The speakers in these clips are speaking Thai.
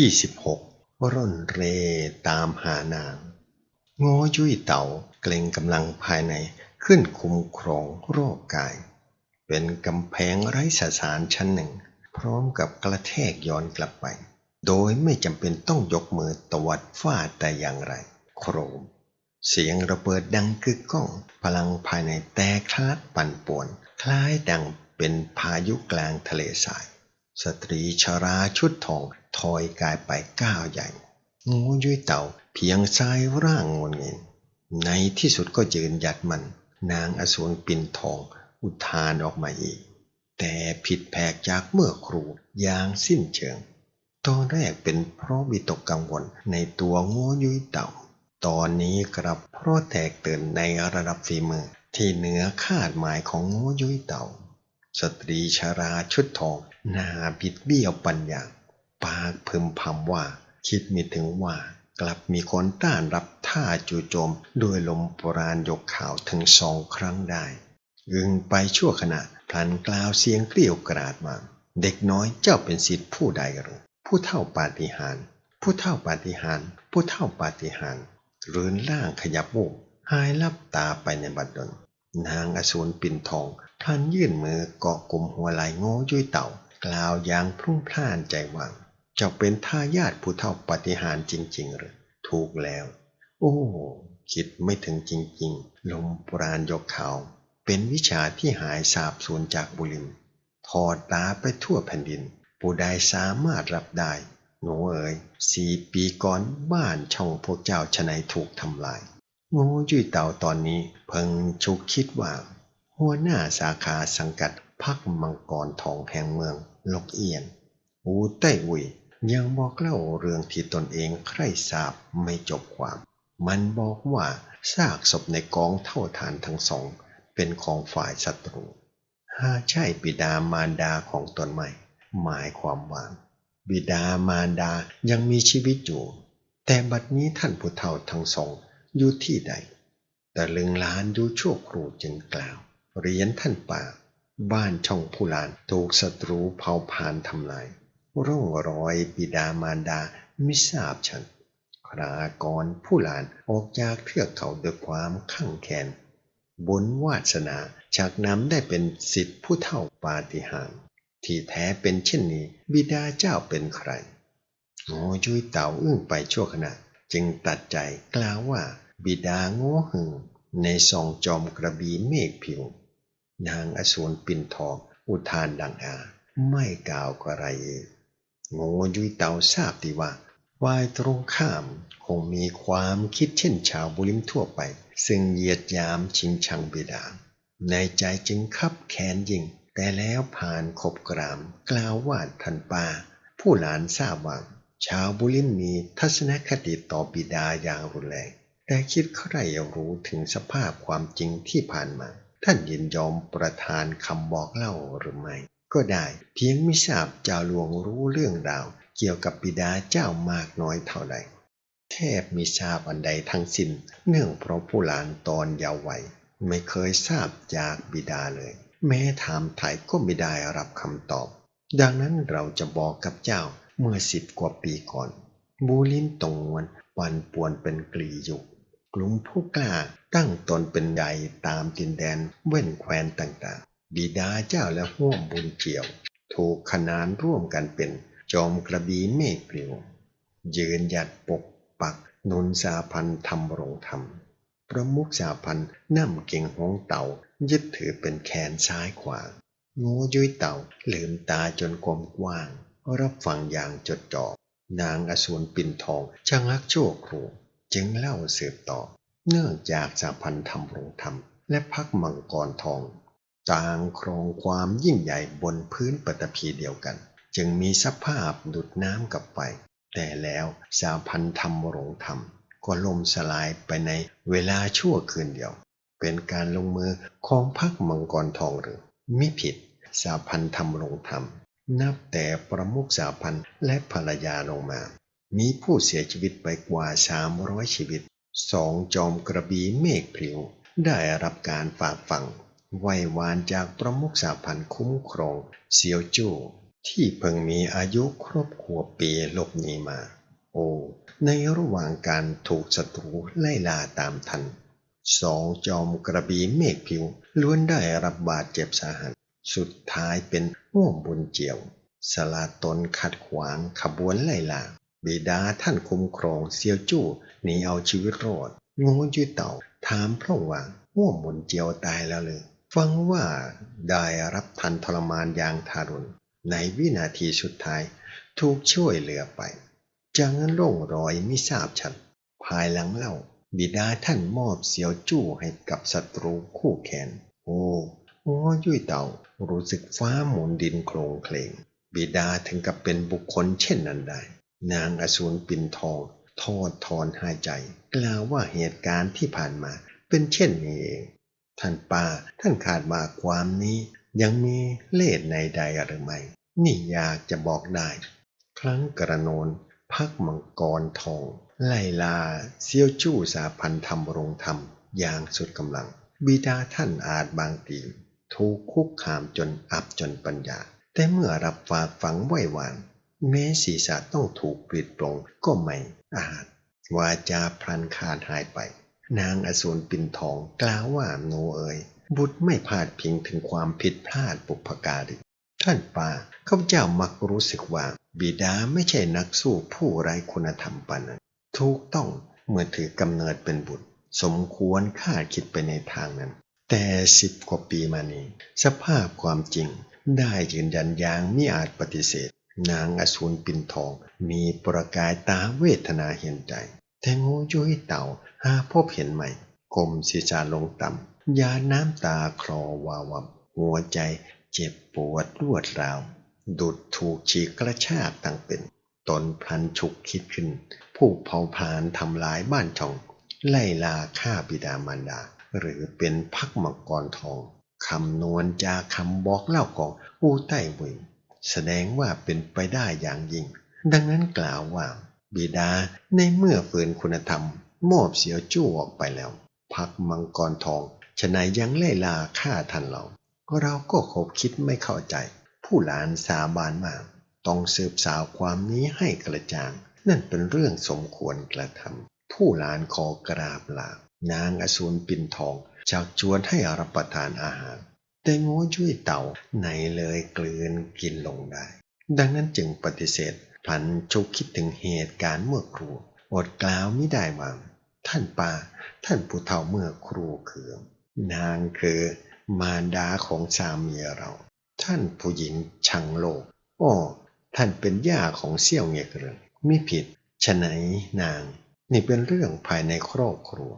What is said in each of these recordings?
ที่สิบหกร่อนเรตามหานางโง่ยุ้ยเต่าเกรงกำลังภายในขึ้นคุมครองโรคกาย เป็นกำแพงไร้สสารชั้นหนึ่ง พร้อมกับกระแทกย้อนกลับไป โดยไม่จำเป็นต้องยกมือตวัดฟาดแต่อย่างไร โครม เสียงระเบิดดังกึกก้อง พลังภายในแตกคลาดปั่นป่วน คล้ายดังเป็นพายุกลางทะเลทราย สตรีชราชุดทอง ถอยกายไปก้าวใหญ่งูยุ้ยเต่าเพียงซ้ายร่างงนเงินในที่สุดก็ยืนหยัดมัน นางอสูรปิ่นทองอุทานออกมาอีก แต่ผิดแผกจากเมื่อครูอย่างสิ้นเชิง ตอนแรกเป็นเพราะวิตกกังวลในตัวงูยุ้ยเต่า ตอนนี้กลับเพราะแตกตื่นในระดับฝีมือที่เหนือคาดหมายของงูยุ้ยเต่า สตรีชาราชุดทองหน้าบิดเบี้ยวปัญญา ปากพึมพำว่า คิดไม่ถึงว่ากลับมีคนต้านรับท่าจู่โจมด้วยลมโบราณยกข่าวถึงสองครั้งได้อึงไปชั่วขณะพลันกล่าวเสียงเกลียวกราดมา เด็กน้อยเจ้าเป็นศิษย์ผู้ใดหรือผู้เท่าปาฏิหาริย์ผู้เท่าปาฏิหาริย์ผู้เท่าปาฏิหาริย์เรือนล่างขยับวูบหายลับตาไปในบัดดลนางอสูรปิ่นทองพลันยื่นมือเกาะกลุ่มหัวไหล่โง่ยุ้ยเต่ากล่าวอย่างพรุ่งพล่านใจหวัง เจ้าเป็นทายาทผู้เท่าปฏิหารจริง ๆ หรือถูกแล้ว โอ้ คิดไม่ถึงจริง ๆ ลมปราณยกเขา เป็นวิชาที่หายสาบสูญจากบุริมทอดตาไปทั่วแผ่นดิน ผู้ใดสามารถรับได้ หนูเอ๋ยสี่ปีก่อนบ้านช่องพวกเจ้าชะไหนถูกทำลายงูยุ้ยเต่าตอนนี้เพิ่งชุกคิดว่า หัวหน้าสาขาสังกัดพักมังกรทองแห่งเมือง ลกเอียน อูไต้อุย ยังบอกเล่าเรื่องที่ตนเองใคร่ทราบไม่จบความ มันบอกว่าซากศพในกองเท่าฐานทั้งสอง เป็นของฝ่ายศัตรูหาใช่บิดามารดาของตนไม่หมายความว่าบิดามารดายังมีชีวิตอยู่ แต่บัดนี้ท่านผู้เฒ่าทั้งสองอยู่ที่ใด แต่ลึงล้านดูชั่วครูจึงกล่าวเรียนท่านป่า บ้านช่องผู้ลานถูกศัตรูเผาผลาญทำลาย ร่องรอยบิดามารดาไม่ทราบฉันครากรผู้หลานออกจากเทือกเขาด้วยความขั่งแค้นบุญวาสนาชักนำได้เป็นสิทธิผู้เท่าปาฏิหาริย์ที่แท้เป็นเช่นนี้ บิดาเจ้าเป็นใครโง่ยุยเต่าอึ้งไปชั่วขณะ จึงตัดใจกล่าวว่า บิดาโง่หึง ในซองจอมกระบีเมฆผิว นางอสูรปิ่นทองอุทานดังอา ไม่กล่าวกระไรอีก โง่ยุยเต่าทราบดีว่าวายตรงข้ามคงมีความคิดเช่นชาวบุริมทั่วไป ซึ่งเหยียดยามชิงชังบิดา ในใจจึงคับแค้นยิ่ง แต่แล้วผ่านขบกราม กล่าวว่าทันปา ผู้หลานทราบว่าชาวบุริมมีทัศนคติต่อบิดาอย่างรุนแรง แต่คิดใครรู้ถึงสภาพความจริงที่ผ่านมา ท่านยินยอมประทานคำบอกเล่าหรือไม่ ก็ได้เพียงไม่ทราบเจ้าหลวงรู้เรื่องราว เกี่ยวกับบิดาเจ้ามากน้อยเท่าใด แทบมิทราบอันใดทั้งสิ้น เนื่องเพราะผู้หลานตอนเยาว์วัยไม่เคยทราบจากบิดาเลย แม้ถามไถ่ก็ไม่ได้รับคำตอบ ดังนั้นเราจะบอกกับเจ้าเมื่อสิบกว่าปีก่อน บูลินตงวนปันป่วนเป็นกลีอยู่กลุ่มผู้กล้าตั้งตนเป็นใหญ่ตามดินแดนเว้นแคว้นต่าง บิดาเจ้าและห่วมบุญเกี่ยว ถูกขนานร่วมกันเป็นจอมกระบีเมฆปลิว ยืนหยัดปกปักนุนสาพันธ์ทำรงธรรม ประมุขสาพันธ์นำเก่งห้องเต่า ยึดถือเป็นแขนซ้ายขวางูยุ้ยเต่าลืมตาจนกลมกว้าง รับฟังอย่างจดจ่อนางอสูรปิ่นทองชะงักโชั่วครู จึงเล่าสืบต่อ เนื่องจากสาพันธ์ทำรงธรรม และพักมังกรทอง ต่างครองความยิ่งใหญ่บนพื้นปฐพีเดียวกัน จึงมีสภาพดุดน้ำกับไฟแต่แล้วสาพันธรรมรงธรรม ก็ล่มสลายไปในเวลาชั่วคืนเดียว เป็นการลงมือของพักมังกรทองหรือมิผิดสาพันธรรมรงธรรม นับแต่ประมุขสาพันธ์และภรรยาลงมา มีผู้เสียชีวิตไปกว่าสามร้อยชีวิตสองจอมกระบีเมฆพลิวได้รับการฝากฝัง ไหววานจากประมุขสาพันธ์คุ้มครองเซียวจู้ที่เพิ่งมีอายุครบขวบปีหลบหนีมา โอ ในระหว่างการถูกศัตรูไล่ล่าตามทัน สองจอมกระบี่เมฆผิว ล้วนได้รับบาดเจ็บสาหัส สุดท้ายเป็นห่วงบุญเจียว สลาตนขัดขวางขบวนไล่ล่าบิดาท่านคุ้มครองเซียวจู้หนีเอาชีวิตรอดงูยืดเต่าถามพระว่าห่วงบุญเจียวตายแล้วเลย ฟังว่าได้รับทันทรมานอย่างทารุณในวินาทีสุดท้ายถูกช่วยเหลือไป จากนั้นร่องรอยไม่ทราบชัดภายหลังเล่า บิดาท่านมอบเสียวจู้ให้กับศัตรูคู่แข่งโอ้หัวยุ่ยเต่ารู้สึกฟ้าหมุนดินโครงเคลงบิดาถึงกับเป็นบุคคลเช่นนั้นได้ นางอสูรปินทองทอดถอนหายใจ กล่าวว่าเหตุการณ์ที่ผ่านมาเป็นเช่นนี้เอง ท่านป้าท่านขาดมาความนี้ยังมีเล่ห์ในใดหรือไม่นี่อยากจะบอกได้ ครั้งกระโนนพักมังกรทอง ไล่ลาเซียวจู้สาพันธรรมรงธรรม อย่างสุดกำลัง บิดาท่านอาจบางทีถูกคุกคามจนอับจนปัญญา แต่เมื่อรับฝากฝังไหวหวาน แม้ศีรษะต้องถูกปิดปลงก็ไม่อาจวาจาพลันขาดหายไป นางอสูรปินทองกล่าวว่าโนเอ๋ยบุตรไม่พลาดพิงถึงความผิดพลาดปุพการีท่านป่าข้าพเจ้ามักรู้สึกว่า บิดาไม่ใช่นักสู้ผู้ไร้คุณธรรมปานนั้นถูกต้องเมื่อถือกำเนิดเป็นบุตร สมควรค่าคิดไปในทางนั้น แต่สิบกว่าปีมานี้ สภาพความจริง ได้ยืนยันอย่างมิอาจปฏิเสธ นางอสูรปินทองมีประกายตาเวทนาเห็นใจ แต่งูยุ้ยเต่าหาพบเห็นไหมกลมศีรษะลงต่ำยาน้ำตาคลอวาวบหัวใจเจ็บปวดรวดราว ดุดถูกฉีกกระชากตั้งเป็น ตนพลันฉุกคิดขึ้น ผู้เผาผลาญทำลายบ้านช่อง ไล่ลาฆ่าบิดามารดา หรือเป็นพักมังกรทองคำนวณจาคำบอกเล่าของอูไต้หวิงแสดงว่าเป็นไปได้อย่างยิ่ง ดังนั้นกล่าวว่า บิดาในเมื่อฝืนคุณธรรม มอบเสียวจู้ออกไปแล้ว พักมังกรทองฉะไหนยังไล่ลาฆ่าทันเรา เราก็คบคิดไม่เข้าใจ ผู้หลานสาบานมาต้องสืบสาวความนี้ให้กระจ่าง นั่นเป็นเรื่องสมควรกระทำผู้หลานขอกราบลานางอสูรปินทอง ชักชวนให้รับประทานอาหาร แต่งูช่วยเต่าไหนเลยกลืนกินลงได้ ดังนั้นจึงปฏิเสธ พลันชุกคิดถึงเหตุการณ์เมื่อครูอดกล่าวไม่ได้ว่าท่านป่าท่านผู้เฒ่าเมื่อครูเคือนางคือมารดาของสามีเรา ท่านผู้หญิงชังโลกอ้อท่านเป็นย่าของเสี่ยวเงียกเรื่องไม่ผิดฉะไหนนาง นี่เป็นเรื่องภายในครอบครัว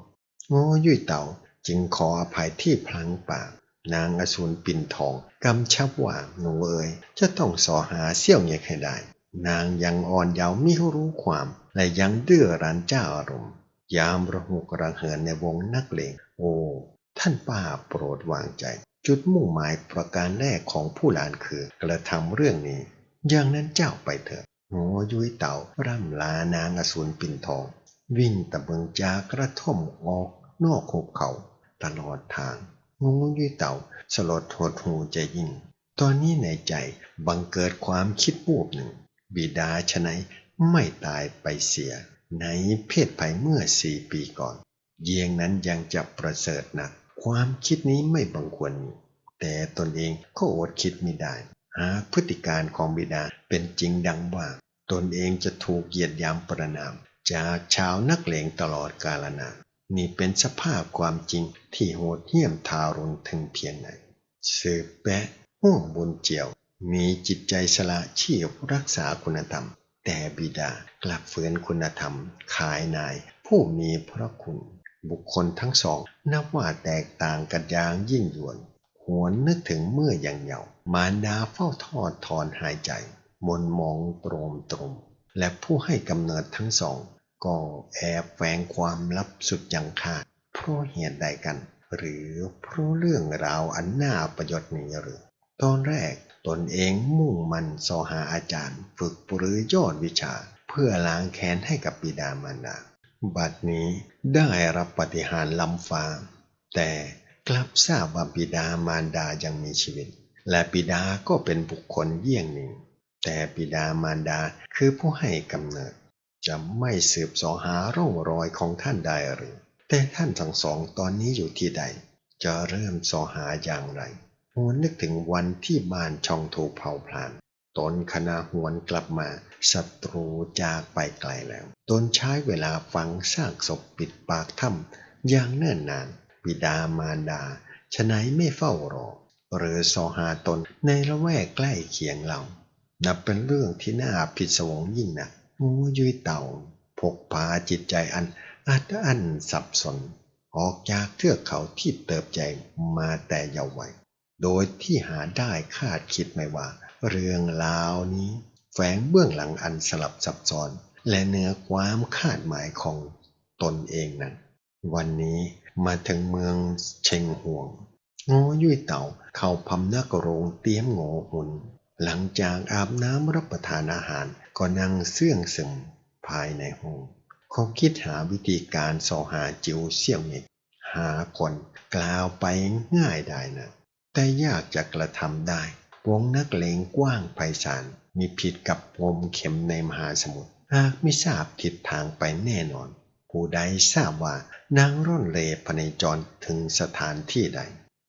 โง่ยุ่ยเต่าจึงขออภัยที่พลังปาก นางอสูรปิ่นทองกำชับว่าหนูเอ๋ยจะต้องสอหาเสี่ยวเงียกให้ได้ นางยังอ่อนเยาว์มิรู้ความ และยังดื้อรั้นเจ้าอารมณ์ ยามระหุกระเหินในวงนักเลงโอ้ท่านป้าโปรดวางใจ จุดมุ่งหมายประการแรกของผู้หลานคือกระทำเรื่องนี้ อย่างนั้นเจ้าไปเถิดโง่ยุ้ยเต่าร่ำลานางอสูรปิ่นทอง วิ่งตะเบิงจากกระท่อมออกนอกหุบเขาตลอดทางงูยุ้ยเต่าสลดหดหูใจยิ่ง ตอนนี้ในใจบังเกิดความคิดวูบหนึ่ง บิดาชะไหนไม่ตายไปเสีย ในเพศภัยเมื่อสี่ปีก่อน เยียงนั้นยังจะประเสริฐหนัก ความคิดนี้ไม่บังควรมี แต่ตนเองก็อดคิดไม่ได้ หากพฤติการของบิดาเป็นจริงดังว่า ตนเองจะถูกเหยียดยามประนาม จากชาวนักเลงตลอดกาลนานนี่เป็นสภาพความจริงที่โหดเหี้ยมทารุณถึงเพียงไหน สืบแปะห่วงบุญเจียว มีจิตใจสละชีพรักษาคุณธรรม แต่บิดากลับฝืนคุณธรรม ขายนาย ผู้มีพระคุณ บุคคลทั้งสอง นับว่าแตกต่างกันอย่างยิ่งยวนหวนนึกถึงเมื่อยังเยาว์มารดาเฝ้าทอดถอนหายใจ มนมองตรมตรม และผู้ให้กำเนิดทั้งสอง ก็แอบแฝงความลับสุดยังขาดเพราะเหตุใดกัน หรือเพราะเรื่องราวอันน่าประยชน์นี้หรือ ตอนแรก ตนเองมุ่งมันสอหาอาจารย์ ฝึกปรือยอดวิชา เพื่อล้างแค้นให้กับบิดามารดา บัดนี้ได้รับปฏิหารลำฟ้า แต่กลับทราบว่าบิดามารดายังมีชีวิต และบิดาก็เป็นบุคคลเยี่ยงหนึ่ง แต่บิดามารดาคือผู้ให้กำเนิด จะไม่สืบสอหาร่องรอยของท่านได้หรือแต่ท่านทั้งสองตอนนี้อยู่ที่ใด จะเริ่มสอหาอย่างไร หวนนึกถึงวันที่บ้านช่องถูกเผาพลานตนคณะหวนกลับมาศัตรูจากไปไกลแล้ว ตนใช้เวลาฝังซากศพปิดปากถ้ำอย่างเนิ่นนานบิดามารดาฉะไหนไม่เฝ้ารอ หรือสอหาตนในละแวกใกล้เคียงเรา นับเป็นเรื่องที่น่าผิดสวงยิ่งนักงูยุยเต่าพกพาจิตใจอันอัดอั้นสับสน ออกจากเทือกเขาที่เติบใหญ่มาแต่เยาว์วัย โดยที่หาได้คาดคิดไม่ว่า เรื่องราวนี้แฝงเบื้องหลังอันสลับซับซ้อน และเนื้อความคาดหมายของตนเองนั้น วันนี้มาถึงเมืองเชงห่วงโง่ยุ่ยเต่าเข้าพำนักโรงเตรียมโง่หุน หลังจากอาบน้ำรับประทานอาหารก็นั่งเสื่องซึมภายในห้องเขาคิดหาวิธีการสอหาจิวเสี่ยวเอกหาคนกล่าวไปง่ายได้นะ แต่ยากจะกระทำได้ วงนักเลงกว้างไพศาลมีผิดกับวมเข็มในมหาสมุทรหากไม่ทราบทิศทางไปแน่นอน ผู้ใดทราบว่านางร่อนเลพเนจรถึงสถานที่ใด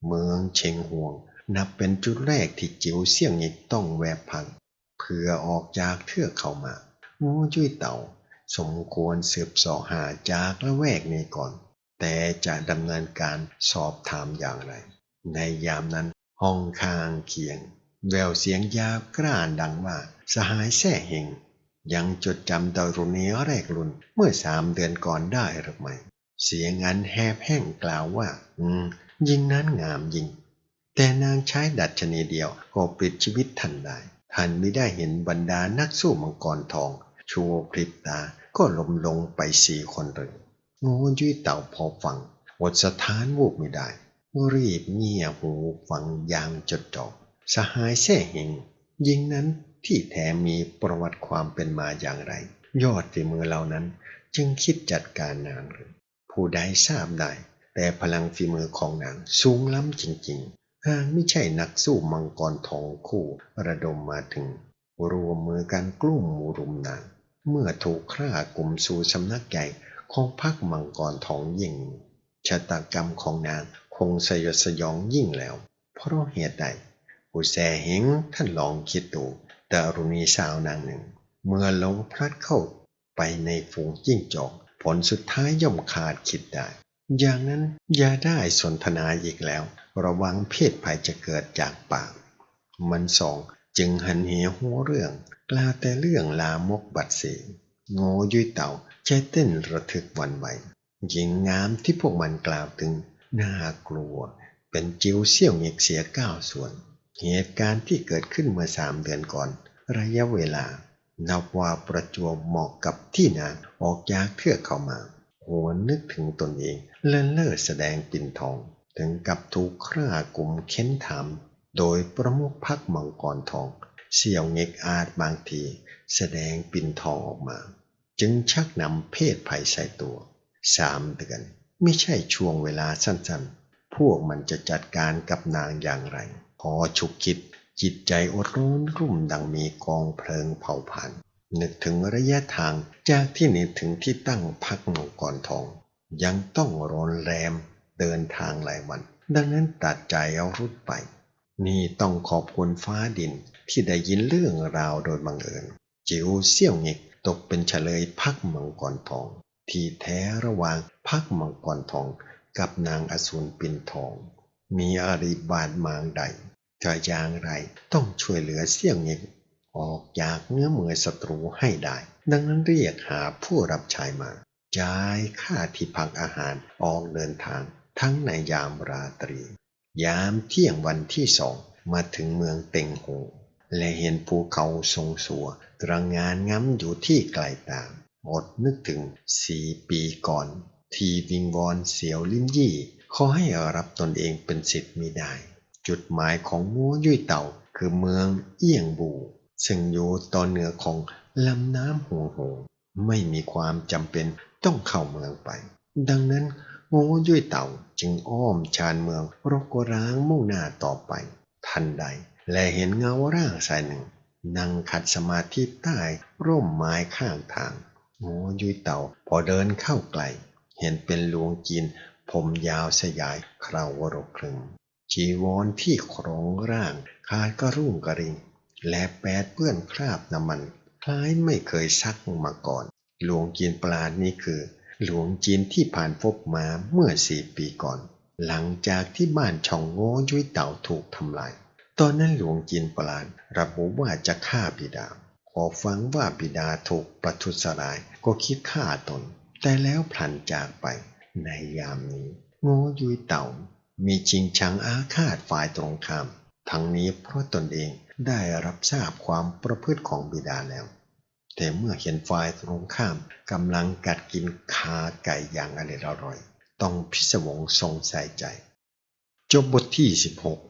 เมืองเชงห่วง นับเป็นจุดแรกที่จิ๋วเสี่ยงเอกต้องแวบพังเพื่อออกจากเทือกเขามางูจุ้ยเต่า สมควรสืบสอหาจากละแวกนี้ก่อน แต่จะดำเนินการสอบถามอย่างไร ในยามนั้นห้องข้างเคียง แววเสียงยาวกร้านดังว่า สหายแท่เหงยังจดจำดารุณีแรกรุ่นเมื่อสามเดือนก่อนได้หรือไม่ เสียงอันแหบแห้งกล่าวว่า อืม ยิงนั้นงามยิง แต่นางใช้ดัดชนีเดียวก็ปิดชีวิตท่านได้ท่านไม่ได้เห็นบรรดานักสู้มังกรทอง ชัวพริบตาก็ล้มลงไปสี่คนเลยงูยุ้ยเต่าพอฟังอดสถานวูบไม่ได้ รีบเงี่ยหูฟังอย่างจดจ่อสหายแท่เหงยิงนั้นที่แท้มีประวัติความเป็นมาอย่างไร ยอดฝีมือเหล่านั้นจึงคิดจัดการนางหรือ ผู้ใดทราบได้ แต่พลังฝีมือของนางสูงล้ำจริงๆหากไม่ใช่นักสู้มังกรทองคู่ระดมมาถึง รวมมือกันกลุ่มมูรุมนาง เมื่อถูกฆ่ากลุ่มสู่สำนักใหญ่ของพรรคมังกรทองยิ่งชะตากรรมของนาง งสยดสยองยิ่งแล้ว เพราะเหตุใดผู้แสเหงท่านลองคิดดูดารุณีสาวนางหนึ่ง เมื่อลงพลัดเข้าไปในฝูงจิ้งจอกผลสุดท้ายย่อมขาดคิดได้ อย่างนั้นอย่าได้สนทนาอีกแล้ว ระวังเพศภัยจะเกิดจากปาก มันสองจึงหันเหหัวเรื่องกล่าวแต่เรื่องลามกบัดสีโง่ยุยเต่าใจเต้นระทึกวันไหวหญิงงามที่พวกมันกล่าวถึง น่ากลัว เป็นจิวเสี่ยวเงกเสียเก้าส่วน เหตุการณ์ที่เกิดขึ้นเมื่อสามเดือนก่อน ระยะเวลา นับว่าประจวบเหมาะกับที่นางออกจากเทือกเขามาหัวนึกถึงตนเองเล่นเล่อแสดงปิ่นทอง ถึงกับถูกฆ่ากลุ่มเค้นถาม โดยประมุขพักมังกรทอง เสี่ยวเงกอาจบางที แสดงปิ่นทองออกมา จึงชักนำเพศภัยใส่ตัวสามเดือน ไม่ใช่ช่วงเวลาสั้นๆ พวกมันจะจัดการกับนางอย่างไร พอฉุกคิด จิตใจอดร้อนรุ่มดังมีกองเพลิงเผาผ่านนึกถึงระยะทางจากที่นี่ถึงที่ตั้งพักมังกรทอง ยังต้องรอนแรมเดินทางหลายวัน ดังนั้นตัดใจเอารุดไป นี่ต้องขอบคุณฟ้าดินที่ได้ยินเรื่องราวโดยบังเอิญจิวเสี่ยวหงิกตกเป็นเฉลยพักมังกรทอง ที่แท้ระหว่างพักมังกรทองกับนางอสูรปินทอง มีอาริบาทมางใดจะอย่างไรต้องช่วยเหลือเสี่ยงเงกออกจากเนื้อมือศัตรูให้ได้ ดังนั้นเรียกหาผู้รับใช้มาจ่ายค่าที่พักอาหารออกเดินทางทั้งในยามราตรี ยามเที่ยงวันที่สองมาถึงเมืองเต็งโฮและเห็นภูเขาทรงสัวตระงานง้ำอยู่ที่ไกลตาม อดนึกถึงสี่ปีก่อน ที่วิงวอนเสียวลิ้นยี่ขอให้รับตนเองเป็นสิทธิ์มิได้ จุดหมายของมัวยุ่ยเต่าคือเมืองเอียงบู ซึ่งอยู่ตอนเหนือของลำน้ำหงหงไม่มีความจำเป็นต้องเข้าเมืองไป ดังนั้นง่ยุ่ยเต่าจึงอ้อมชานเมืองรกร้างมุ่งหน้าต่อไป ทันใด และเห็นเงาร่างสายหนึ่ง นั่งขัดสมาธิใต้ร่มไม้ข้างทาง โง่ยุยเต่าพอเดินเข้าไกล เห็นเป็นหลวงจีน ผมยาวสยายคราวรคลึงชีวรที่ครองร่าง ขาดกระรุ่งกระริง และแปดเปื้อนคราบน้ำมัน คล้ายไม่เคยซักมาก่อนหลวงจีนปราดนี่คือ หลวงจีนที่ผ่านพบมาเมื่อสี่ปีก่อน หลังจากที่บ้านช่องโง่ยุ้ยเต่าถูกทำลาย ตอนนั้นหลวงจีนปราดระบุว่าจะฆ่าบิดา พอฟังว่าบิดาถูกประทุษร้ายก็คิดฆ่าตน แต่แล้วพลันจากไปในยามนี้ โง่ยุยเต่า มีจริงชังอาฆาตฝ่ายตรงข้าม ทั้งนี้เพราะตนเองได้รับทราบความประพฤติของบิดาแล้ว แต่เมื่อเห็นฝ่ายตรงข้ามกำลังกัดกินคาไก่อย่างอร่อยอร่อยต้องพิศวงสงสัยใจ จบบทที่ 16